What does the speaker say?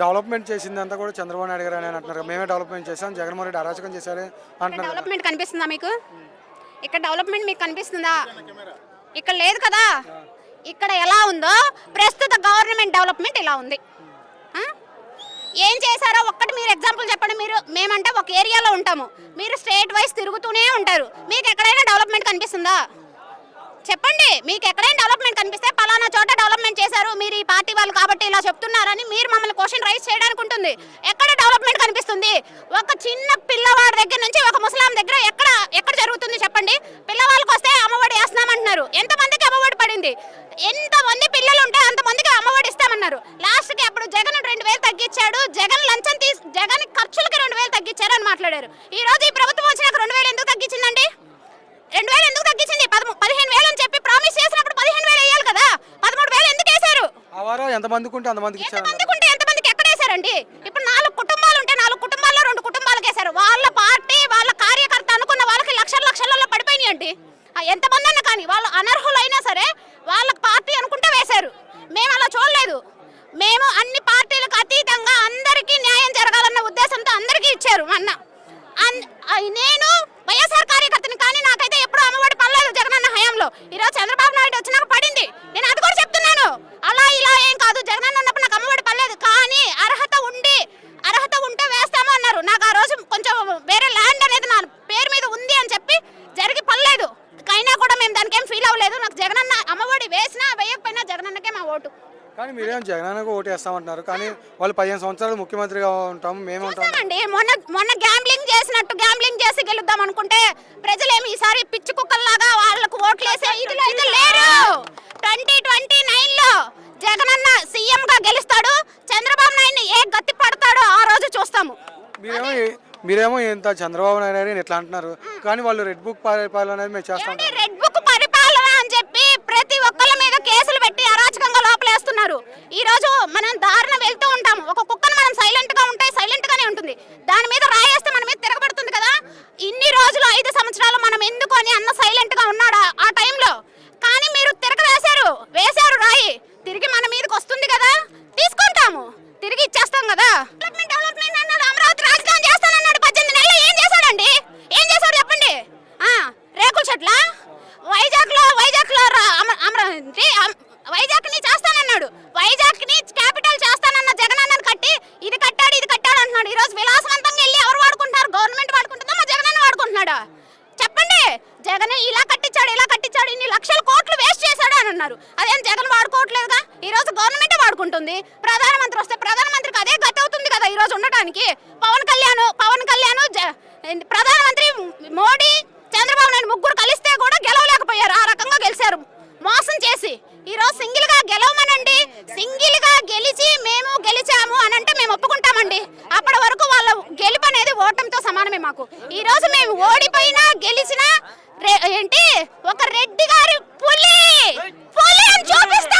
Development చేసిందంతా కూడా చంద్రబాబు నాయుడు గారు అని అంటున్నారు. మేమే డెవలప్మెంట్ చేశాం జగన్మోహన్ రెడ్డి అరాచకం చేశారు అంటున్నారు డెవలప్మెంట్ కనిపిస్తుందా మీకు? ఇక్కడ డెవలప్మెంట్ మీకు కనిపిస్తుందా? ఇక్కడ లేదు కదా? ఇక్కడ ఎలా ఉందో ప్రస్తుత గవర్నమెంట్ డెవలప్మెంట్ ఇలా ఉంది? ఏం చేశారో ఒక్కటి మీరు ఎగ్జాంపుల్ చెప్పండి మీరు. మేమంటే ఒక ఏరియాలో ఉంటాము. మీరు స్టేట్ వైజ్ తిరుగుతూనే ఉంటారు. మీకు ఎక్కడైనా డెవలప్మెంట్ కనిపిస్తుందా? చెప్పండి. మీకు ఎక్కడైనా డెవలప్మెంట్ కనిపిస్తే పలానా చోట డెవలప్మెంట్ చేశారు. మీరు ఈ పార్టీ వాళ్ళు కాబట్టి ఇలా చెప్తున్నారని మీరు మమ్మల్ని క్వశ్చన్ రైజ్ చేయడానికి ఉంటుంది. ఎక్కడ డెవలప్మెంట్ కనిపిస్తుంది? ఒక చిన్న పిల్లవాడి దగ్గర నుంచి ఒక ముసలాం దగ్గర ఎక్కడ ఎక్కడ జరుగుతుంది చెప్పండి? పిల్లవాళ్ళకి వస్తే అమ్మఒడి వేస్తున్నామంటున్నారు. ఎంతమందికి అమ్మఒడి పడింది? ఎంతమంది పిల్లలు ఉంటే అంతమందికి అమ్మఒడి ఇస్తామన్నారు. లాస్ట్కి అప్పుడు జగన్ రెండు వేలు తగ్గించాడు. జగన్ లంచం తీసి జగన్ ఖర్చులకి రెండు వేలు తగ్గించారు అని మాట్లాడారు. ఈ రోజు ఈ ప్రభుత్వం వచ్చినాక రెండు వేలు ఎందుకు తగ్గించిందండి? రెండు వేలు ఎందుకు తగ్గించింది పదము పదిహేను వేలు అని చెప్పి ప్రామిస్ చేసినప్పుడు పదిహేను వేలు వేయాలి కదా పదమూడు వేలు ఎందుకు వేశారు ఆ వారం ఎంతమందికి ఉంటే అంతమందికి ఇచ్చారు ఎంతమందికి ఉంటే ఎంతమందికి ఎక్కడ వేశారండి ఇప్పుడు నాలుగు కుటుంబాలు ఉంటే నాలుగు కుటుంబాల్లో రెండు కుటుంబాలకు వేశారు వాళ్ళ పార్టీ వాళ్ళ కార్యకర్త అనుకున్న వాళ్ళకి లక్షల లక్షలలో పడిపోయినాయండి ఎంతమంది అన్న కానీ వాళ్ళు అనర్హులైనా సరే వాళ్ళ పార్టీ అనుకుంటే వేశారు. మేము అలా చూడలేదు. మేము అన్ని పార్టీలకు అతీతంగా అందరికీ న్యాయం జరగాలన్న ఉద్దేశంతో అందరికీ ఇచ్చారు అన్న. అన్- నేను వైఎస్ఆర్ కార్యకర్తని కానీ నాకైతే ఎప్పుడు అమ్మఒడి పడలేదు జగనన్న హయాంలో ఈరోజు చంద్రబాబు నాయుడు వచ్చినాక పడింది నేను అది కూడా చెప్తున్నాను అలా ఇలా ఏం కాదు జగనన్న ఉన్నప్పుడు నాకు అమ్మఒడి పడలేదు కానీ అర్హత ఉండి అర్హత ఉంటే వేస్తాము అన్నారు నాకు ఆ రోజు కొంచెం వేరే ల్యాండ్ అనేది నా పేరు మీద ఉంది అని చెప్పి జరిగి పడలేదు అయినా కూడా మేము దానికి ఏం ఫీల్ అవ్వలేదు నాకు జగనన్న అమ్మఒడి వేసినా వేయకపోయినా జగనన్నకే మా ఓటు. కానీ మీరేం జగనానికి ఓటు వేస్తామంటున్నారు. కానీ వాళ్ళు పదిహేను సంవత్సరాలు ముఖ్యమంత్రిగా ఉంటాము మేము చూస్తామండి మొన్న మొన్న గ్యాంబ్లింగ్ చేసినట్టు గ్యాంబ్లింగ్ చేసి గెలుద్దాం అనుకుంటే ప్రజలేమి ఈసారి పిచ్చి కుక్కల్లాగా వాళ్ళకు ఓట్లు వేసే ఇదిలో అయితే లేరు. ట్వంటీ ట్వంటీ నైన్లో జగనన్న సీఎం గా గెలుస్తాడు. చంద్రబాబు నాయుడు ఏ గతి పడతాడో ఆ రోజు చూస్తాము. మీరేమో మీరేమో ఇంత చంద్రబాబు నాయుడు అని ఇట్లా అంటున్నారు. కానీ వాళ్ళు రెడ్ బుక్ పరిపాలన అనేది మేము చేస్తాం. మనం దారిన వెళ్తూ ఉంటాము. ఒక కుక్కను మనం సైలెంట్గా ఉంటే సైలెంట్ గానే ఉంటుంది. దాని మీద రాయేస్తే మన మీద తిరగబడుతుంది కదా? ఇన్ని రోజులు ఐదు సంవత్సరాలు మనం ఎందుకు అని అన్న సైలెంట్గా ఉన్నాడా ఆ టైంలో కానీ మీరు తిరగ వేశారు. వేశారు రాయి. తిరిగి మన మీదకి వస్తుంది కదా? తీసుకుంటాము. తిరిగి ఇచ్చేస్తాం కదా? డెవలప్మెంట్ డెవలప్మెంట్ అన్నాడు. అమరావతి రాజధాని చేస్తానన్నాడు పద్దెనిమిది నెలలు. ఏం చేశాడండి? ఏం చేశాడు చెప్పండి? ఆ రేకుల చెట్ల వైజాగ్లో వైజాగ్లో అమరావతి వైజాగ్ని వైజాగ్ని క్యాపిటల్ చేస్తానన్న జగనన్నను కట్టి ఇది కట్టాడు ఇది కట్టాడు అంటున్నాడు. ఈ రోజు విలాసవంతంగా వెళ్ళి ఎవరు వాడుకుంటున్నారు? గవర్నమెంట్ వాడుకుంటుందా? మా జగనన్న వాడుకుంటున్నాడా? చెప్పండి. జగన్ ఇలా కట్టించాడు ఇలా కట్టించాడు ఇన్ని లక్షల కోట్లు వేస్ట్ చేశాడు అని అన్నారు. అదేం జగన్ వాడుకోవట్లేదుగా? ఈ రోజు గవర్నమెంట్ వాడుకుంటుంది. ప్రధానమంత్రి వస్తే ప్రధానమంత్రికి అదే గతి అవుతుంది కదా ఈ రోజు ఉండటానికి? పవన్ కళ్యాణ్ పవన్ కళ్యాణ్ జ- ప్రధానమంత్రి మోడీ మాకు ఈ రోజు మేము ఓడిపోయినా గెలిచినా ఏంటి ఒక రెడ్డి గారి పులి! పులి అని చూపిస్తే